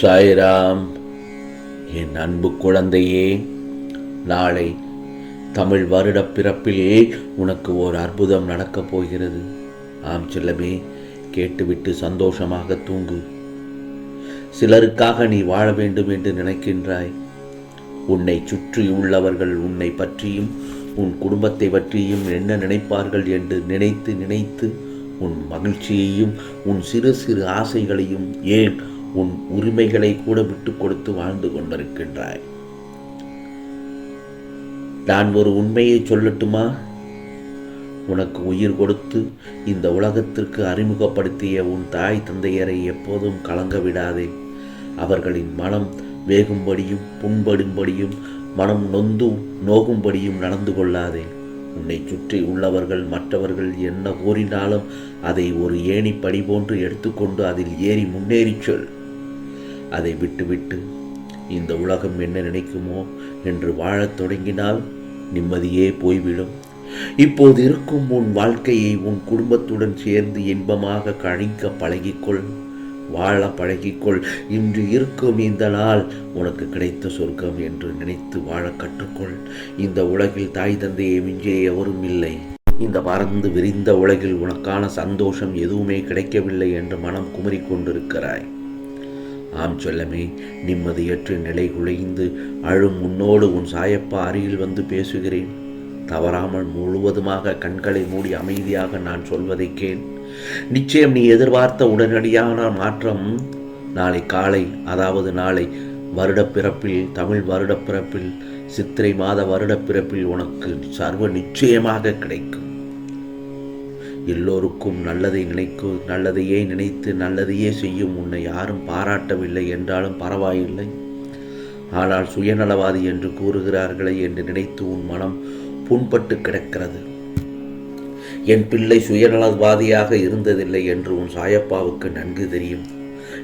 சாய்ராம். என் அன்பு குழந்தையே நாளை தமிழ் வருட பிறப்பிலே உனக்கு ஓர் அற்புதம் நடக்கப் போகிறது. ஆம் செல்லமே கேட்டுவிட்டு சந்தோஷமாக தூங்கு. சிலருக்காக நீ வாழ வேண்டும் என்று நினைக்கின்றாய். உன்னை சுற்றி உள்ளவர்கள் உன்னை பற்றியும் உன் குடும்பத்தை பற்றியும் என்ன நினைப்பார்கள் என்று நினைத்து நினைத்து உன் மகிழ்ச்சியையும் உன் சிறு சிறு ஆசைகளையும் ஏன் உன் உரிமைகளை கூட விட்டு கொடுத்து வாழ்ந்து கொண்டிருக்கின்றாய். நான் ஒரு உண்மையை சொல்லட்டுமா? உனக்கு உயிர் கொடுத்து இந்த உலகத்திற்கு அறிமுகப்படுத்திய உன் தாய் தந்தையரை எப்போதும் கலங்க விடாதே. அவர்களின் மனம் வேகும்படியும் புண்படும்படியும் மனம் நொந்து நோகும்படியும் நடந்து கொள்ளாதே. உன்னை சுற்றி உள்ளவர்கள் மற்றவர்கள் என்ன கூறினாலும் அதை ஒரு ஏணிப்படி போன்று எடுத்துக்கொண்டு அதில் ஏறி முன்னேறிச் சொல். அதை விட்டுவிட்டு இந்த உலகம் என்ன நினைக்குமோ என்று வாழத் தொடங்கினால் நிம்மதியே போய்விடும். இப்போது இருக்கும் உன் வாழ்க்கையை உன் குடும்பத்துடன் சேர்ந்து இன்பமாக கழிக்க பழகிக்கொள் வாழ பழகிக்கொள். இன்று இருக்கும் இந்த நாள் உனக்கு கிடைத்த சொர்க்கம் என்று நினைத்து வாழ கற்றுக்கொள். இந்த உலகில் தாய் தந்தையை மிஞ்சிய எவரும் இல்லை. இந்த பறந்து விரிந்த உலகில் உனக்கான சந்தோஷம் எதுவுமே கிடைக்கவில்லை என்று மனம் குமரிக் கொண்டிருக்கிறாய். ஆம் சொல்லமே நிம்மதியற்று நிலை குலைந்து அழும் உன்னோடு உன் சாயப்பா அருகில் வந்து பேசுகிறேன். தவறாமல் முழுவதுமாக கண்களை மூடி அமைதியாக நான் சொல்வதை கேள். நிச்சயம் நீ எதிர்பார்த்த உடனடியான மாற்றம் நாளை காலை அதாவது நாளை வருடப்பிறப்பில் தமிழ் வருடப்பிறப்பில் சித்திரை மாத வருடப்பிறப்பில் உனக்கு சர்வ நிச்சயமாக கிடைக்கும். எல்லோருக்கும் நல்லதை நினைக்கும் நல்லதையே நினைத்து நல்லதையே செய்யும் உன்னை யாரும் பாராட்டவில்லை என்றாலும் பரவாயில்லை. ஆனால் சுயநலவாதி என்று கூறுகிறார்களே என்று நினைத்து உன் மனம் புண்பட்டு கிடக்கிறது. என் பிள்ளை சுயநலவாதியாக இருந்ததில்லை என்று உன் சாயப்பாவுக்கு நன்கு தெரியும்.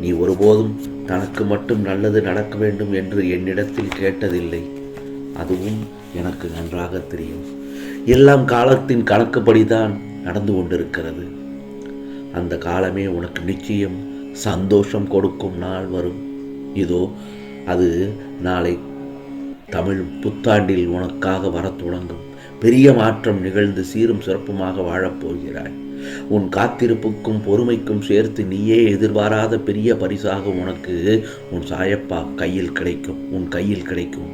நீ ஒருபோதும் தனக்கு மட்டும் நல்லது நடக்க வேண்டும் என்று என்னிடத்தில் கேட்டதில்லை. அதுவும் எனக்கு நன்றாக தெரியும். எல்லாம் காலத்தின் கணக்குப்படிதான். நடந்து கொண்டிருக்கிறது. அந்த காலமே உனக்கு நிச்சயம் சந்தோஷம் கொடுக்கும் நாள் வரும். இதோ அது நாளை தமிழ் புத்தாண்டில் உனக்காக வரத் தொடங்கும். பெரிய மாற்றம் நிகழ்ந்து சீரும் சிறப்புமாக வாழப்போகிறாய் உன் காத்திருப்புக்கும் பொறுமைக்கும் சேர்த்து நீயே எதிர்பாராத பெரிய பரிசாக உனக்கு உன் சாயப்பா கையில் கிடைக்கும் உன் கையில் கிடைக்கும்.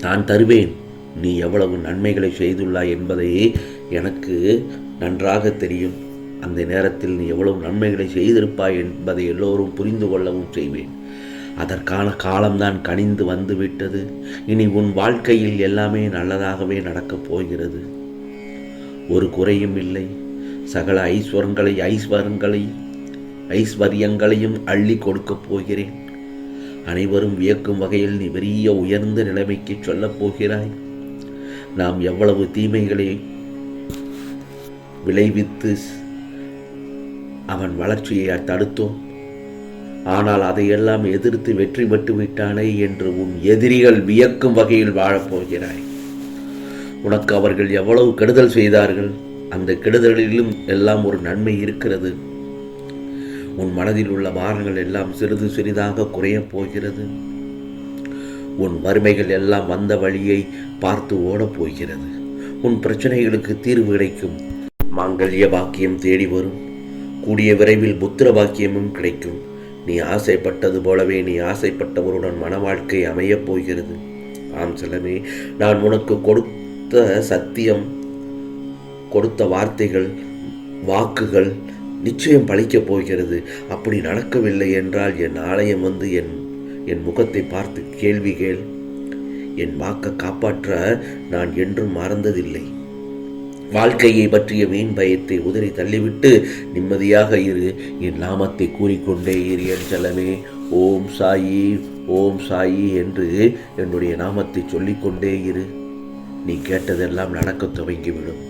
நான் தருவேன். நீ எவ்வளவு நன்மைகளை செய்துள்ளாய் என்பதை எனக்கு நன்றாக தெரியும். அந்த நேரத்தில் நீ எவ்வளவு நன்மைகளை செய்திருப்பாய் என்பதை எல்லோரும் புரிந்து கொள்ளவும் செய்வேன். அதற்கான காலம்தான் கனிந்து வந்து விட்டது இனி உன் வாழ்க்கையில் எல்லாமே நல்லதாகவே நடக்கப் போகிறது. ஒரு குறையும் இல்லை. சகல ஐஸ்வரங்களை ஐஸ்வரங்களை ஐஸ்வர்யங்களையும் அள்ளி கொடுக்கப் போகிறேன். அனைவரும் வியக்கும் வகையில் நீ பெரிய உயர்ந்த நிலைமைக்கு சொல்லப் போகிறாய். நாம் எவ்வளவு தீமைகளை விளைவித்து அவன் வளர்ச்சியை தடுத்தோம். ஆனால் அதையெல்லாம் எதிர்த்து வெற்றி பெற்று விட்டானே என்று உன் எதிரிகள் வியக்கும் வகையில் வாழப்போகிறாய் உனக்கு அவர்கள் எவ்வளவு கெடுதல் செய்தார்கள்? அந்த கெடுதலிலும் எல்லாம் ஒரு நன்மை இருக்கிறது. உன் மனதில் உள்ள பாரங்கள் எல்லாம் சிறிது சிறிதாக குறையப் போகிறது. உன் வறுமைகள் எல்லாம் வந்த வழியை பார்த்து ஓடப் போகிறது. உன் பிரச்சனைகளுக்கு தீர்வு கிடைக்கும். மாங்கல்ய பாக்கியம் தேடி வரும். கூடிய விரைவில் புத்திர பாக்கியமும் கிடைக்கும். நீ ஆசைப்பட்டது போலவே நீ ஆசைப்பட்டவருடன் மன வாழ்க்கை அமையப் போகிறது. ஆம் செல்லமே நான் உனக்கு கொடுத்த சத்தியம் கொடுத்த வார்த்தைகள் வாக்குகள் நிச்சயம் பழிக்கப் போகிறது. அப்படி நடக்கவில்லை என்றால் என் ஆலயம் வந்து என் என் முகத்தை பார்த்து கேள்வி கேள். என் வாக்கை காப்பாற்ற நான் என்றும் மறந்ததில்லை. வாழ்க்கையை பற்றிய வீண் பயத்தை உதறி தள்ளிவிட்டு நிம்மதியாக இரு. என் நாமத்தை கூறிக்கொண்டே இரு என் செல்லமே. ஓம் சாயி ஓம் சாயி என்று என்னுடைய நாமத்தை சொல்லிக்கொண்டே இரு. நீ கேட்டதெல்லாம் நடக்க துவங்கிவிடும்.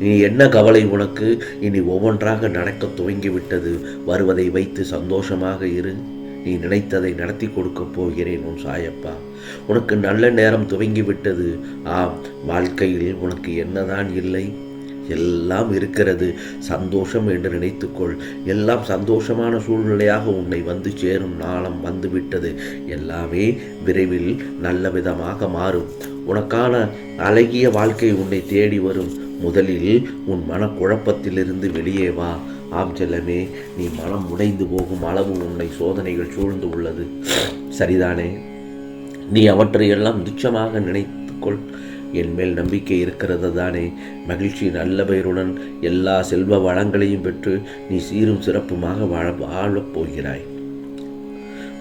நீ என்ன கவலை உனக்கு? இனி ஒவ்வொன்றாக நடக்க துவங்கிவிட்டது. வருவதை வைத்து சந்தோஷமாக இரு. நீ நினைத்ததை நடத்தி கொடுக்கப் போகிறேன் உன் சாயப்பா. உனக்கு நல்ல நேரம் துவங்கிவிட்டது. ஆம் வாழ்க்கையில் உனக்கு என்னதான் இல்லை? எல்லாம் இருக்கிறது. சந்தோஷம் என்று நினைத்துக்கொள். எல்லாம் சந்தோஷமான சூழ்நிலையாக உன்னை வந்து சேரும் நாளம் வந்துவிட்டது. எல்லாமே விரைவில் நல்ல விதமாக மாறும். உனக்கான அழகிய வாழ்க்கை உன்னை தேடி வரும். முதலில் உன் மனக்குழப்பத்திலிருந்து வெளியே வா. ஆம் செல்லமே நீ மனம் உடைந்து போகும் அளவு உன்னை சோதனைகள் சூழ்ந்து உள்ளது. சரிதானே? நீ அவற்றையெல்லாம் துச்சமாக நினைத்துக்கொள். என் மேல் நம்பிக்கை இருக்கிறது தானே மகிழ்ச்சி நல்ல பெயருடன் எல்லா செல்வ வளங்களையும் பெற்று நீ சீரும் சிறப்புமாக வாழ வாழப் போகிறாய்.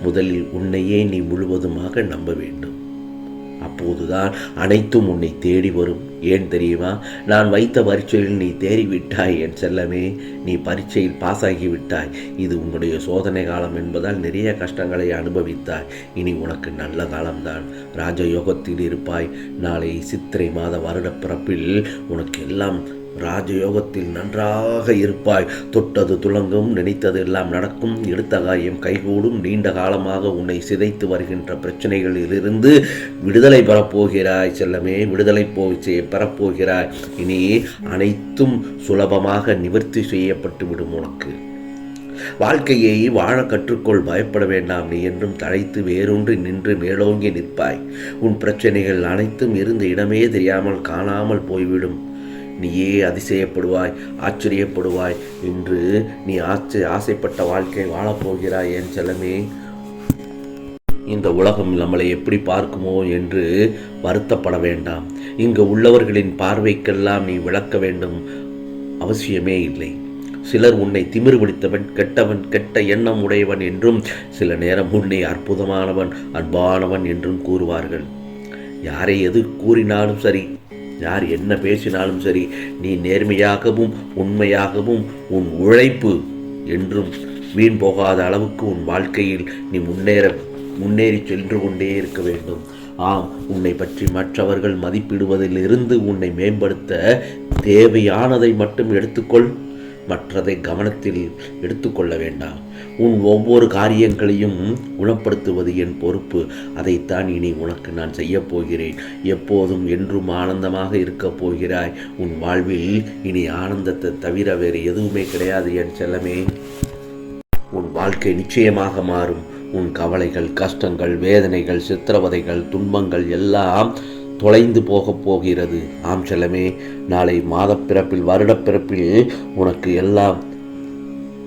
முதலில் உன்னையே நீ முழுவதுமாக நம்ப வேண்டும். அப்போதுதான் அனைத்தும் உன்னை தேடி வரும். ஏன் தெரியுமா? நான் வைத்த பரீட்சையில் நீ தேறிவிட்டாய் என் செல்லமே. நீ பரீட்சையில் பாஸ் ஆகிவிட்டாய் இது உன்னுடைய சோதனை காலம் என்பதால் நிறைய கஷ்டங்களை அனுபவித்தாய். இனி உனக்கு நல்ல காலம்தான். ராஜயோகத்தில் இருப்பாய். நாளை சித்திரை மாத வருட பிறப்பில் உனக்கு எல்லாம் ராஜயோகத்தில் நன்றாக இருப்பாய். தொட்டது துளங்கும் நினைத்தது எல்லாம் நடக்கும். எடுத்த காயம் கைகூடும். நீண்ட காலமாக உன்னை சிதைத்து வருகின்ற பிரச்சனைகளிலிருந்து விடுதலை பெறப்போகிறாய் செல்லமே. விடுதலை போய் பெறப்போகிறாய். இனி அனைத்தும் சுலபமாக நிவர்த்தி செய்யப்பட்டு விடும் உனக்கு. வாழ்க்கையை வாழ கற்றுக்கொள். பயப்பட வேண்டாம். நீ என்றும் தழைத்து வேரூன்றி நின்று மேலோங்கி நிற்பாய். உன் பிரச்சனைகள் அனைத்தும் இருந்த இடமே தெரியாமல் காணாமல் போய்விடும். நீயே அதிசயப்படுவாய் ஆச்சரியப்படுவாய். என்று நீ ஆச்ச ஆசைப்பட்ட வாழ்க்கை வாழப்போகிறாய் என் செல்லமே? இந்த உலகம் நம்மளை எப்படி பார்க்குமோ என்று வருத்தப்பட வேண்டாம். இங்கு உள்ளவர்களின் பார்வைக்கெல்லாம் நீ விளக்க வேண்டும் அவசியமே இல்லை. சிலர் உன்னை திமிர் பிடித்தவன் கெட்டவன் கெட்ட எண்ணம் உடையவன் என்றும் சில நேரம் உன்னை அற்புதமானவன் அன்பானவன் என்றும் கூறுவார்கள். யாரை எது கூறினாலும் சரி யார் என்ன பேசினாலும் சரி நீ நேர்மையாகவும் உண்மையாகவும் உன் உழைப்பு என்றும் வீண் போகாத அளவுக்கு உன் வாழ்க்கையில் நீ முன்னேற முன்னேறி சென்று கொண்டே இருக்க வேண்டும். ஆம் உன்னை பற்றி மற்றவர்கள் மதிப்பிடுவதிலிருந்து உன்னை மேம்படுத்த தேவையானதை மட்டும் எடுத்துக்கொள். மற்றதை கவனத்தில் எடுத்துக்கொள்ள வேண்டாம். உன் ஒவ்வொரு காரியங்களையும் குணப்படுத்துவது என் பொறுப்பு. அதைத்தான் இனி உனக்கு நான் செய்யப் போகிறேன். எப்போதும் என்றும் ஆனந்தமாக இருக்கப் போகிறாய். உன் வாழ்வில் இனி ஆனந்தத்தை தவிர வேறு எதுவுமே கிடையாது என் செல்லமே. உன் வாழ்க்கை நிச்சயமாக மாறும். உன் கவலைகள் கஷ்டங்கள் வேதனைகள் சித்திரவதைகள் துன்பங்கள் எல்லாம் தொலைந்து போகப் போகிறது. ஆம் செல்லமே நாளை மாதப்பிறப்பில் வருடப்பிறப்பில் உனக்கு எல்லாம்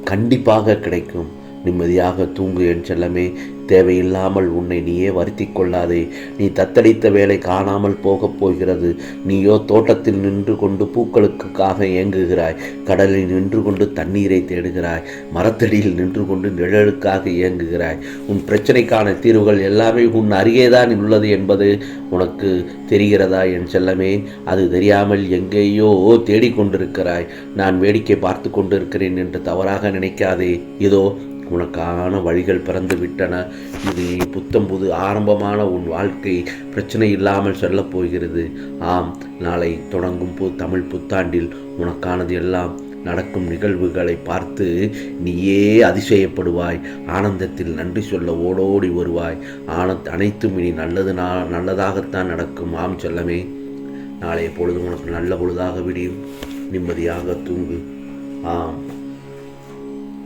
கண்டிப்பாக கிடைக்கும். நிம்மதியாக தூங்கு என் செல்லமே. தேவையில்லாமல் உன்னை நீயே வருத்தி கொள்ளாதே. நீ தத்தளித்த வேலை காணாமல் போகப் போகிறது. நீயோ தோட்டத்தில் நின்று கொண்டு பூக்களுக்காக இயங்குகிறாய். கடலில் நின்று கொண்டு தண்ணீரை தேடுகிறாய். மரத்தடியில் நின்று கொண்டு நிழலுக்காக இயங்குகிறாய். உன் பிரச்சனைக்கான தீர்வுகள் எல்லாமே உன் அருகேதான் உள்ளது என்பது உனக்கு தெரிகிறதா என் செல்லமே? அது தெரியாமல் எங்கேயோ தேடிக்கொண்டிருக்கிறாய். நான் வேடிக்கை பார்த்து கொண்டிருக்கிறேன் என்று தவறாக நினைக்காதே. இதோ உனக்கான வழிகள் பிறந்து விட்டன. இது புத்தம் புது ஆரம்பமான உன் வாழ்க்கை. பிரச்சனை இல்லாமல் செல்லப் போகிறது. ஆம் நாளை தொடங்கும் பு தமிழ் புத்தாண்டில் உனக்கானது எல்லாம் நடக்கும் நிகழ்வுகளை பார்த்து நீயே அதிசயப்படுவாய். ஆனந்தத்தில் நன்றி சொல்ல ஓடோடி வருவாய். ஆன அனைத்தும் இனி நல்லது நா நல்லதாகத்தான் நடக்கும். ஆம் செல்லமே. நாளைய பொழுது உனக்கு நல்ல பொழுதாக விடியும். நிம்மதியாக தூங்கு. ஆம்.